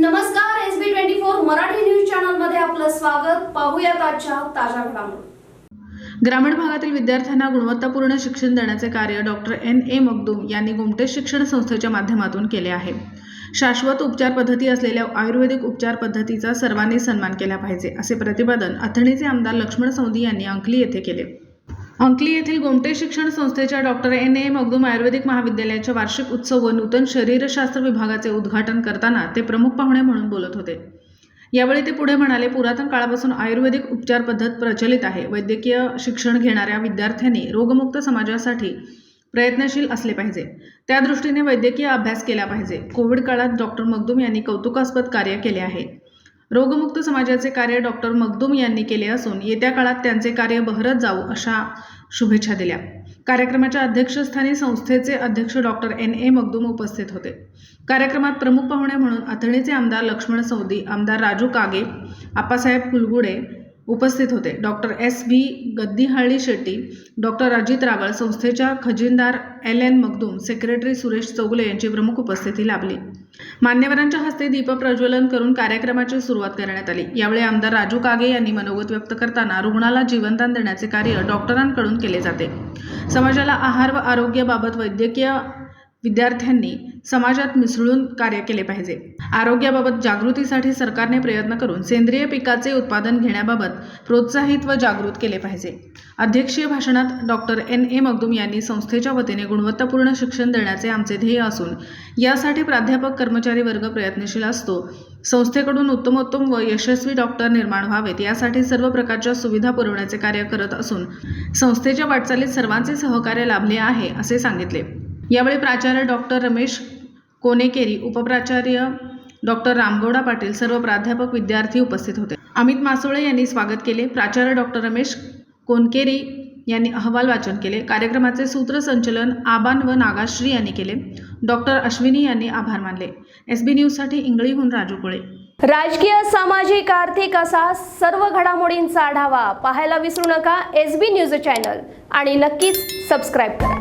नमस्कार S B twenty four Marathi news चॅनलमध्ये आपलं स्वागत. पाहूया आजच्या ताज्या घडामोडी. ग्रामीण भागातील विद्यार्थ्यांना गुणवत्तापूर्ण शिक्षण देण्याचे कार्य डॉक्टर एन. ए. मगदूम यांनी गुमटे शिक्षण संस्थेच्या माध्यमातून केले आहे. शाश्वत उपचार पद्धती असलेल्या आयुर्वेदिक उपचार पद्धतीचा सर्वांनी सन्मान केला पाहिजे असे प्रतिपादन अथणीचे आमदार लक्ष्मण सौदी यांनी अंकली येथे केले. अंकली येथील गोमटे शिक्षण संस्थेच्या doctor N A Magdum Ayurvedic महाविद्यालयाच्या वार्षिक उत्सव व नूतन शरीरशास्त्र विभागाचे उद्घाटन करताना ते प्रमुख पाहुणे म्हणून बोलत होते. यावेळी ते पुढे म्हणाले पुरातन काळापासून आयुर्वेदिक उपचार पद्धत प्रचलित आहे. वैद्यकीय शिक्षण घेणाऱ्या विद्यार्थ्यांनी रोगमुक्त समाजासाठी प्रयत्नशील असले पाहिजे. त्या दृष्टीने वैद्यकीय अभ्यास केला पाहिजे. कोविड काळात डॉक्टर मगदूम यांनी कौतुकास्पद कार्य केले आहे. रोगमुक्त समाजाचे कार्य डॉक्टर मगदूम यांनी केले असून येत्या काळात त्यांचे कार्य बहरत जाऊ अशा शुभेच्छा दिल्या. कार्यक्रमाच्या अध्यक्षस्थानी संस्थेचे अध्यक्ष डॉक्टर एन. ए. मगदूम उपस्थित होते. कार्यक्रमात प्रमुख पाहुणे म्हणून अथणीचे आमदार लक्ष्मण सौदी आमदार राजू कागे आप्पासाहेब कुलगुडे उपस्थित होते. Doctor S. V. Gaddihalli Shetty doctor Ajit Rawal संस्थेच्या खजिनदार L. N. Magdum secretary Suresh Chougule यांची प्रमुख उपस्थिती लाभली. मान्यवरांच्या हस्ते दीपप्रज्वलन करून कार्यक्रमाची सुरुवात करण्यात आली. यावेळी आमदार राजू कागे यांनी मनोगत व्यक्त करताना रुग्णाला जीवनदान देण्याचे कार्य डॉक्टरांकडून केले जाते. समाजाला आहार व आरोग्याबाबत वैद्यकीय विद्यार्थ्यांनी समाजात मिसळून कार्य केले पाहिजे. आरोग्याबाबत जागृतीसाठी सरकारने प्रयत्न करून सेंद्रिय पिकाचे उत्पादन घेण्याबाबत प्रोत्साहित व जागृत केले पाहिजे. अध्यक्षीय भाषणात डॉक्टर एन. ए. मगदूम यांनी संस्थेच्या वतीने गुणवत्तापूर्ण शिक्षण देण्याचे आमचे ध्येय असून यासाठी प्राध्यापक कर्मचारी वर्ग प्रयत्नशील असतो. संस्थेकडून उत्तमोत्तम व यशस्वी डॉक्टर निर्माण व्हावेत यासाठी सर्व प्रकारच्या सुविधा पुरवण्याचे कार्य करत असून संस्थेच्या वाटचालीत सर्वांचे सहकार्य लाभले आहे असे सांगितले. यावेळी प्राचार्य डॉक्टर रमेश कोनेकेरी उपप्राचार्य डॉक्टर रामगौडा पाटील सर्व प्राध्यापक विद्यार्थी उपस्थित होते. अमित मासोळे यांनी स्वागत केले. प्राचार्य डॉक्टर रमेश कोनकेरी यांनी अहवाल वाचन केले. कार्यक्रमाचे सूत्रसंचलन आबान व नागाश्री यांनी केले. डॉक्टर अश्विनी यांनी आभार मानले. एस बी न्यूजसाठी इंगळीहून राजू कोळे. राजकीय सामाजिक आर्थिक असा सर्व घडामोडींचा आढावा पाहायला विसरू नका एस बी न्यूज चॅनल आणि नक्कीच सबस्क्राईब करा.